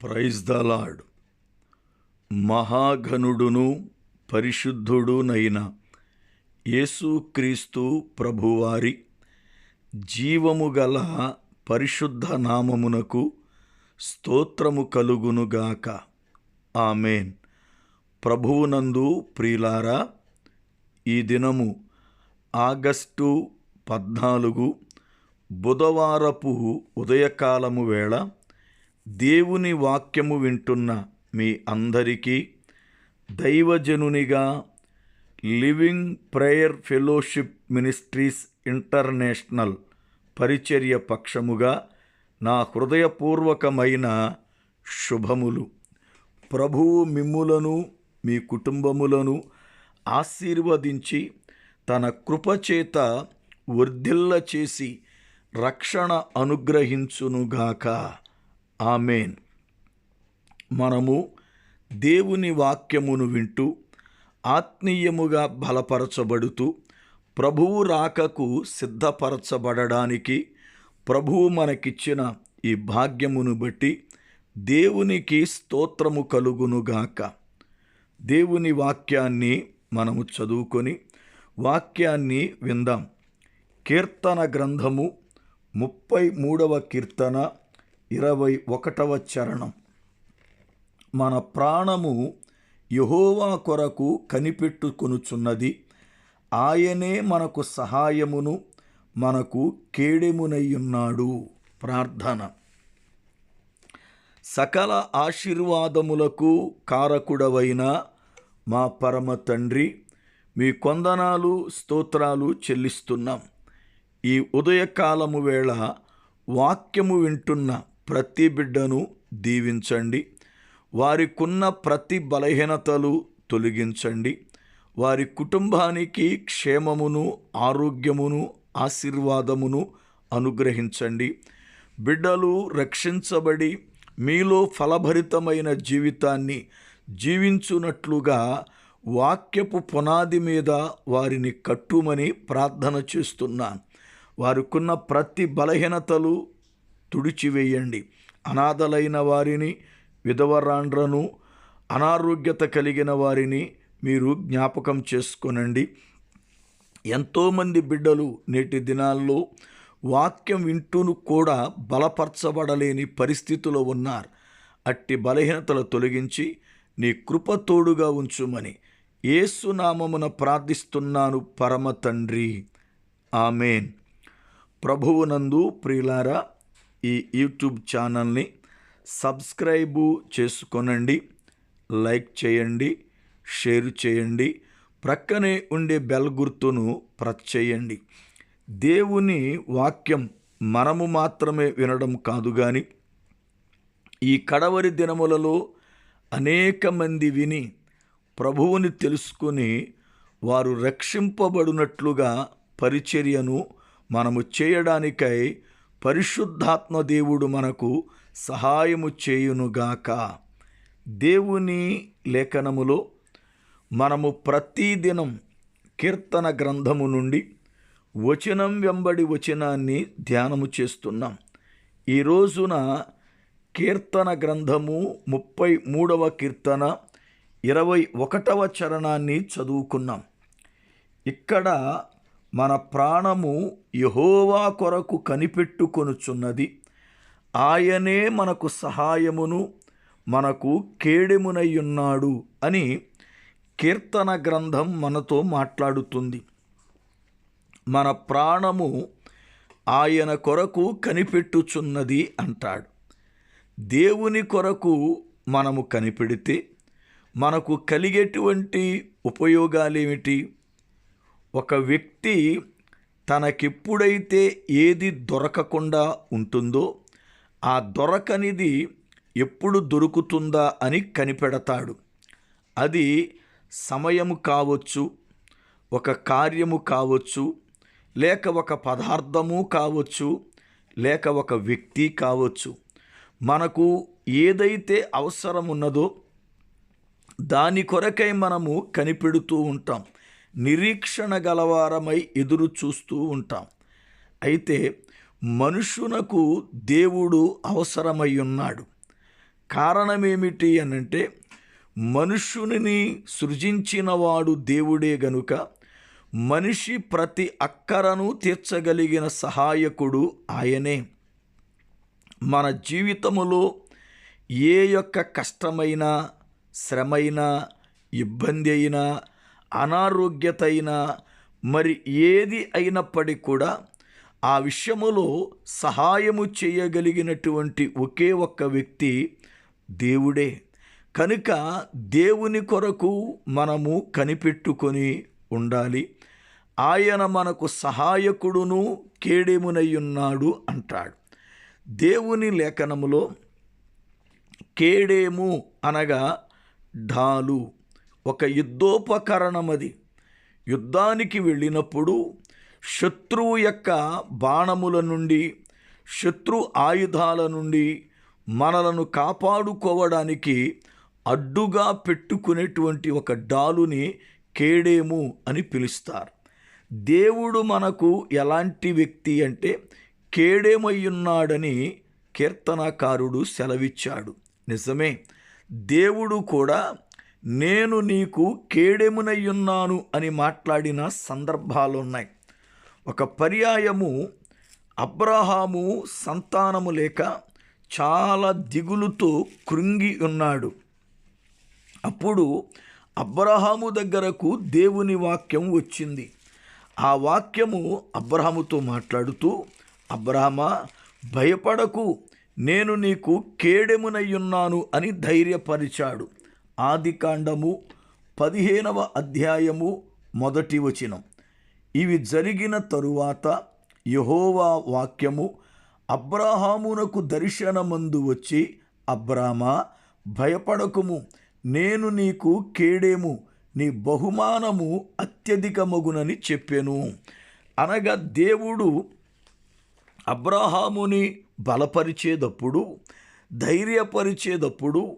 Praise the lord మహాఘనుడును పరిశుద్ధుడునైన యేసుక్రీస్తు ప్రభువారి జీవము గల పరిశుద్ధ నామమునకు స్తోత్రము కలుగునుగాక ఆమెన్. ప్రభువునందు ప్రియులారా ఈ దినము ఆగస్టు పద్నాలుగు బుధవారపు ఉదయకాలము వేళ దేవుని వాక్యము వింటున్న మీ అందరికీ దైవజనునిగా living prayer fellowship ministries international పరిచర్య పక్షముగా నా హృదయపూర్వకమైన శుభములు. ప్రభువు మిమ్ములను మీ కుటుంబములను ఆశీర్వదించి తన కృపచేత వర్ధిల్ల చేసి రక్షణ అనుగ్రహించునుగాక. ఆమెన్. మనము దేవుని వాక్యమును వింటూ ఆత్మీయముగా బలపరచబడుతూ ప్రభువు రాకకు సిద్ధపరచబడడానికి ప్రభువు మనకిచ్చిన ఈ భాగ్యమును బట్టి దేవునికి స్తోత్రము కలుగునుగాక దేవుని వాక్యాన్ని మనము చదువుకొని వాక్యాన్ని విందాం. కీర్తన గ్రంథము ముప్పై మూడవ కీర్తన ఇరవై ఒకటవ చరణం. మన ప్రాణము యహోవా కొరకు కనిపెట్టుకొనుచున్నది. ఆయనే మనకు సహాయమును మనకు కేడెమునయ్యున్నాడు ప్రార్థన. సకల ఆశీర్వాదములకు కారకుడవైన మా పరమ తండ్రి మీ కొందనాలు స్తోత్రాలు చెల్లిస్తున్నాం. ఈ ఉదయకాలము వేళ వాక్యము వింటున్న. ప్రతి బిడ్డను దీవించండి. వారికున్న ప్రతి బలహీనతలు తొలగించండి. వారి కుటుంబానికి క్షేమమును ఆరోగ్యమును ఆశీర్వాదమును అనుగ్రహించండి. బిడ్డలు రక్షించబడి మీలో ఫలభరితమైన జీవితాన్ని జీవించున్నట్లుగా వాక్యపు పునాది మీద వారిని కట్టుమని ప్రార్థన చేస్తున్నాను. వారికున్న ప్రతి బలహీనతలు తుడిచివేయండి. అనాథలైన వారిని విధవరాండ్రను అనారోగ్యత కలిగిన వారిని మీరు జ్ఞాపకం చేసుకొనండి. ఎంతోమంది బిడ్డలు నేటి దినాల్లో వాక్యం వింటూను కూడా బలపరచబడలేని పరిస్థితిలో ఉన్నారు. అట్టి బలహీనతలు తొలగించి నీ కృప తోడుగా ఉంచుమని ఏసునామమున ప్రార్థిస్తున్నాను పరమ తండ్రి. ఆమెన్. ప్రభువునందు ప్రియులారా ఈ యూట్యూబ్ ఛానల్ని సబ్స్క్రైబు చేసుకొనండి లైక్ చేయండి షేర్ చేయండి ప్రక్కనే ఉండే బెల్ గుర్తును ప్రెస్ చేయండి. దేవుని వాక్యం మనము మాత్రమే వినడం కాదు కానీ ఈ కడవరి దినములలో అనేక మంది విని ప్రభువుని తెలుసుకుని వారు రక్షింపబడినట్లుగా పరిచర్యను మనము చేయడానికై పరిశుద్ధాత్మ దేవుడు మనకు సహాయము చేయునుగాక. దేవుని లేఖనములో మనము ప్రతిదినం కీర్తన గ్రంథము నుండి వచనం వెంబడి వచనాన్ని ధ్యానము చేస్తున్నాం. ఈ రోజున కీర్తన గ్రంథము ముప్పై మూడవ కీర్తన ఇరవై ఒకటవ చరణాన్ని చదువుకున్నాం. ఇక్కడ మన ప్రాణము యహోవా కొరకు కనిపెట్టుకొనుచున్నది. ఆయనే మనకు సహాయమును మనకు కేడెమునయ్యున్నాడు అని కీర్తన గ్రంథం మనతో మాట్లాడుతుంది. మన ప్రాణము ఆయన కొరకు కనిపెట్టుచున్నది అంటాడు. దేవుని కొరకు మనము కనిపెడితే మనకు కలిగేటువంటి ఉపయోగాలేమిటి? ఒక వ్యక్తి తనకెప్పుడైతే ఏది దొరకకుండా ఉంటుందో ఆ దొరకనిది ఎప్పుడు దొరుకుతుందా అని కనిపెడతాడు. అది సమయము కావచ్చు ఒక కార్యము కావచ్చు లేక ఒక పదార్థము కావచ్చు లేక ఒక వ్యక్తి కావచ్చు. మనకు ఏదైతే అవసరం ఉన్నదో దాని కొరకై మనము కనిపెడుతూ ఉంటాం. నిరీక్షణ గలవారమై ఎదురు చూస్తూ ఉంటాం. అయితే మనుషునకు దేవుడు అవసరమై ఉన్నాడు. కారణమేమిటి అనంటే మనుష్యుని సృజించినవాడు దేవుడే గనుక మనిషి ప్రతి అక్కరను తీర్చగలిగిన సహాయకుడు ఆయనే. మన జీవితములో ఏ యొక్క కష్టమైన శ్రమైనా ఇబ్బంది అయినా అనారోగ్యత అయినా మరి ఏది అయినప్పటికీ కూడా ఆ విషయములో సహాయము చేయగలిగినటువంటి ఒకే ఒక్క వ్యక్తి దేవుడే. కనుక దేవుని కొరకు మనము కనిపెట్టుకొని ఉండాలి. ఆయన మనకు సహాయకుడును కేడేమునయ్యున్నాడు అంటాడు. దేవుని లేఖనములో కేడేము అనగా ఢాలు. ఒక యుద్ధోపకరణమది యుద్ధానికి వెళ్ళినప్పుడు శత్రువు యొక్క బాణముల నుండి శత్రు ఆయుధాల నుండి మనలను కాపాడుకోవడానికి అడ్డుగా పెట్టుకునేటువంటి ఒక డాలుని కేడేము అని పిలుస్తారు. దేవుడు మనకు ఎలాంటి వ్యక్తి అంటే కేడేమయ్యున్నాడని కీర్తనాకారుడు సెలవిచ్చాడు. నిజమే దేవుడు కూడా నేను నీకు కేడెమునయ్యున్నాను అని మాట్లాడిన సందర్భాలున్నాయి. ఒక పర్యాయము అబ్రహాము సంతానము లేక చాలా దిగులుతో కృంగి ఉన్నాడు. అప్పుడు అబ్రహాము దగ్గరకు దేవుని వాక్యం వచ్చింది. ఆ వాక్యము అబ్రహాముతో మాట్లాడుతూ అబ్రహమా భయపడకు నేను నీకు కేడెమునయ్యున్నాను అని ధైర్యపరిచాడు. ఆదికాండము పదిహేనవ అధ్యాయము మొదటి వచనం. ఇవి జరిగిన తరువాత యహోవా వాక్యము అబ్రహామునకు దర్శనమందు వచ్చి అబ్రామా భయపడకుము నేను నీకు కేడేము నీ బహుమానము అత్యధికమగునని చెప్పాను. అనగా దేవుడు అబ్రహాముని బలపరిచేటప్పుడు ధైర్యపరిచేటప్పుడు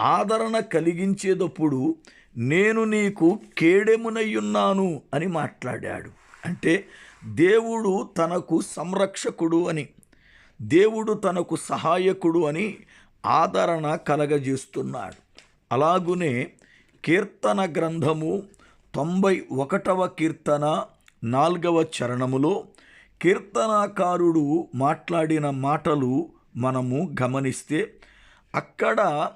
ఆదరణ కలిగించేటప్పుడు నేను నీకు కేడెమునయ్యున్నాను అని మాట్లాడాడు. అంటే దేవుడు తనకు సంరక్షకుడు అని దేవుడు తనకు సహాయకుడు అని ఆదరణ కలగజేస్తున్నాడు. అలాగునే కీర్తన గ్రంథము తొంభై ఒకటవ కీర్తన నాలుగవ చరణములో కీర్తనాకారుడు మాట్లాడిన మాటలు మనము గమనిస్తే అక్కడ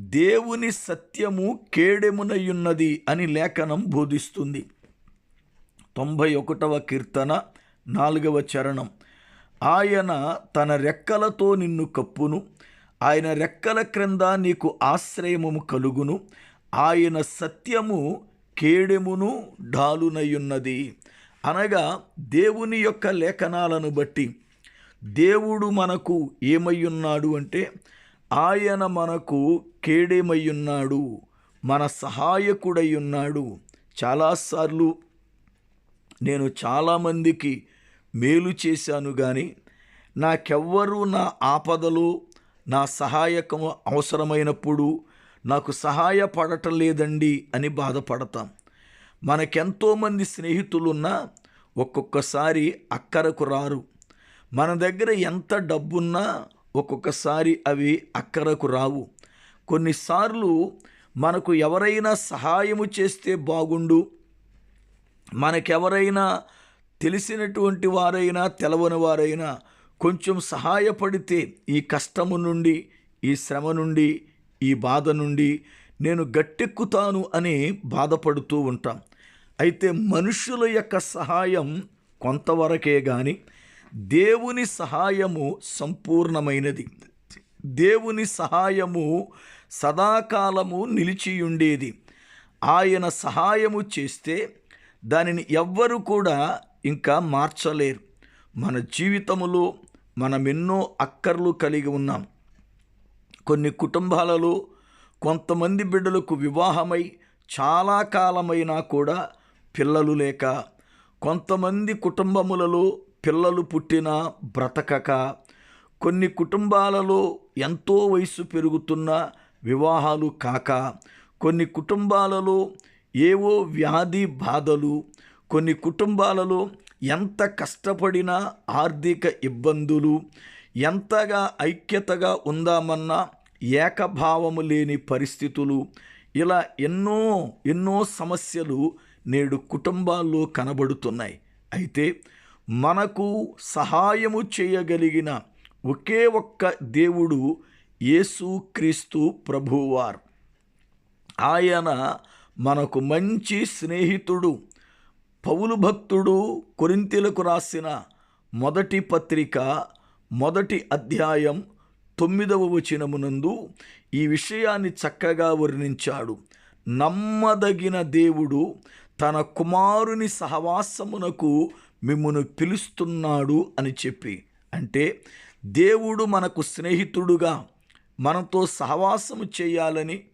దేవుని సత్యము కేడెమునయున్నది అని లేఖనం బోధిస్తుంది. తొంభై ఒకటవ కీర్తన నాలుగవ చరణం. ఆయన తన రెక్కలతో నిన్ను కప్పును. ఆయన రెక్కల క్రింద నీకు ఆశ్రయము కలుగును. ఆయన సత్యము కేడెమును ఢాలునయున్నది అనగా దేవుని యొక్క లేఖనాలను బట్టి దేవుడు మనకు ఏమయ్యున్నాడు అంటే ఆయన మనకు కేడేమయ్యున్నాడు? మన సహాయకుడయ్యున్నాడు. చాలాసార్లు నేను చాలామందికి మేలు చేశాను కానీ నాకెవ్వరూ నా ఆపదలో నా సహాయకం అవసరమైనప్పుడు నాకు సహాయపడటం లేదండి అని బాధపడతాం. మనకెంతోమంది స్నేహితులున్నా ఒక్కొక్కసారి అక్కరకు రారు. మన దగ్గర ఎంత డబ్బున్నా ఒక్కొక్కసారి అవి అక్కరకు రావు. కొన్నిసార్లు మనకు ఎవరైనా సహాయము చేస్తే బాగుండు. మనకెవరైనా తెలిసినటువంటి వారైనా తెలవని వారైనా కొంచెం సహాయపడితే ఈ కష్టము నుండి ఈ శ్రమ నుండి ఈ బాధ నుండి నేను గట్టెక్కుతాను అని బాధపడుతూ ఉంటాం. అయితే మనుషుల యొక్క సహాయం కొంతవరకే కానీ దేవుని సహాయము సంపూర్ణమైనది. దేవుని సహాయము సదాకాలము నిలిచియుండేది. ఆయన సహాయము చేస్తే దానిని ఎవ్వరు కూడా ఇంకా మార్చలేరు. మన జీవితములో మనం ఎన్నో అక్కర్లు కలిగి ఉన్నాం. కొన్ని కుటుంబాలలో కొంతమంది బిడ్డలకు వివాహమై చాలా కాలమైనా కూడా పిల్లలు లేక కొంతమంది కుటుంబములలో పిల్లలు పుట్టిన బ్రతకక కొన్ని కుటుంబాలలో ఎంతో వయసు పెరుగుతున్న వివాహాలు కాక కొన్ని కుటుంబాలలో ఏవో వ్యాధి బాధలు కొన్ని కుటుంబాలలో ఎంత కష్టపడినా ఆర్థిక ఇబ్బందులు ఎంతగా ఐక్యతగా ఉందామన్నా ఏకభావము లేని పరిస్థితులు ఇలా ఎన్నో ఎన్నో సమస్యలు నేడు కుటుంబాల్లో కనబడుతున్నాయి. అయితే మనకు సహాయము చేయగలిగిన ఒకే ఒక్క దేవుడు యేసుక్రీస్తు ప్రభువారు. ఆయన మనకు మంచి స్నేహితుడు. పౌలు భక్తుడు కొరింతీలకు రాసిన మొదటి పత్రిక మొదటి అధ్యాయం తొమ్మిదవ వచనమునందు ఈ విషయాన్ని చక్కగా వర్ణించాడు. నమ్మదగిన దేవుడు తన కుమారుని సహవాసమునకు మిమ్మను పిలుస్తున్నాడు అని చెప్పి. అంటే దేవుడు మనకు స్నేహితుడుగా మనతో సహవాసము చేయాలని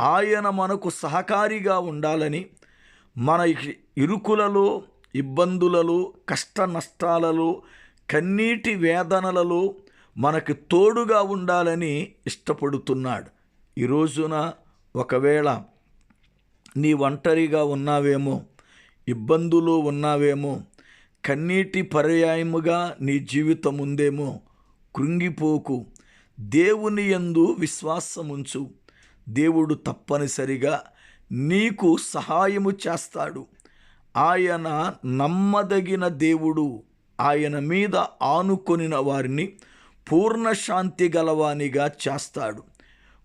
ఆయన మనకు సహకారిగా ఉండాలని మన ఇరుకులలో ఇబ్బందులలో కష్ట నష్టాలలో కన్నీటి వేదనలలో మనకు తోడుగా ఉండాలని ఇష్టపడుతున్నాడు. ఈ రోజున ఒకవేళ నీ ఒంటరిగా ఉన్నావేమో ఇబ్బందులు ఉన్నావేమో కన్నీటి పర్యాయముగా నీ జీవితం ఉందేమో కృంగిపోకు దేవుని యందు విశ్వాసముంచు. దేవుడు తప్పనిసరిగా నీకు సహాయము చేస్తాడు. ఆయన నమ్మదగిన దేవుడు. ఆయన మీద ఆనుకొనిన వారిని పూర్ణ శాంతి గలవానిగా చేస్తాడు.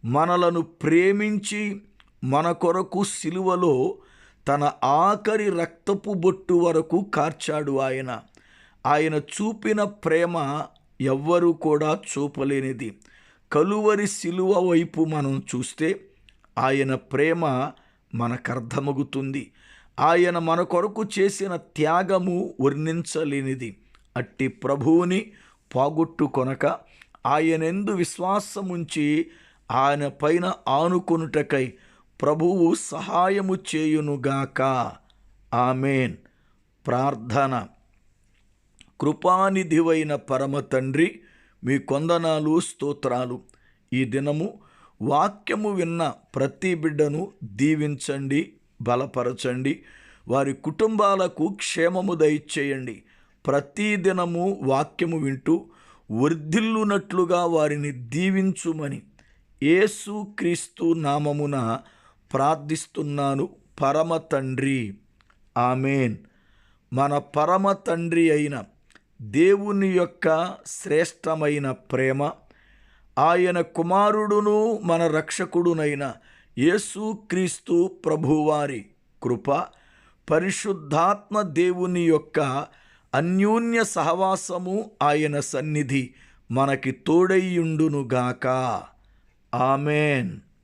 మనలను ప్రేమించి మన కొరకు సిలువలో తన ఆఖరి రక్తపు బొట్టు వరకు కార్చాడు ఆయన. ఆయన చూపిన ప్రేమ ఎవ్వరూ కూడా చూపలేనిది. కలువరి సిలువ వైపు మనం చూస్తే ఆయన ప్రేమ మనకర్థమగుతుంది ఆయన మన కొరకు చేసిన త్యాగము వర్ణించలేనిది. అట్టి ప్రభువుని పోగొట్టుకొనక ఆయనెందు విశ్వాసముంచి ఆయన పైన ఆనుకొనుటకై ప్రభువు సహాయము చేయునుగాక. ఆమెన్. ప్రార్థన. కృపానిధివైన పరమ తండ్రి మీ కొందనాలు స్తోత్రాలు. ఈ దినము వాక్యము విన్న ప్రతి బిడ్డను దీవించండి బలపరచండి. వారి కుటుంబాలకు క్షేమము దయచేయండి. ప్రతి దినము వాక్యము వింటూ వర్ధిల్లునట్లుగా వారిని దీవించుమని యేసు క్రీస్తు నామమున ప్రార్థిస్తున్నాను. పరమ తండ్రి. ఆమెన్. మన పరమ తండ్రి అయిన దేవుని యొక్క శ్రేష్టమైన ప్రేమ ఆయన కుమారుడును మన రక్షకుడునైన యేసుక్రీస్తు ప్రభువారి కృప పరిశుద్ధాత్మ దేవుని యొక్క అన్యోన్య సహవాసము ఆయన సన్నిధి మనకి తోడయ్యుండునుగాక. ఆమెన్.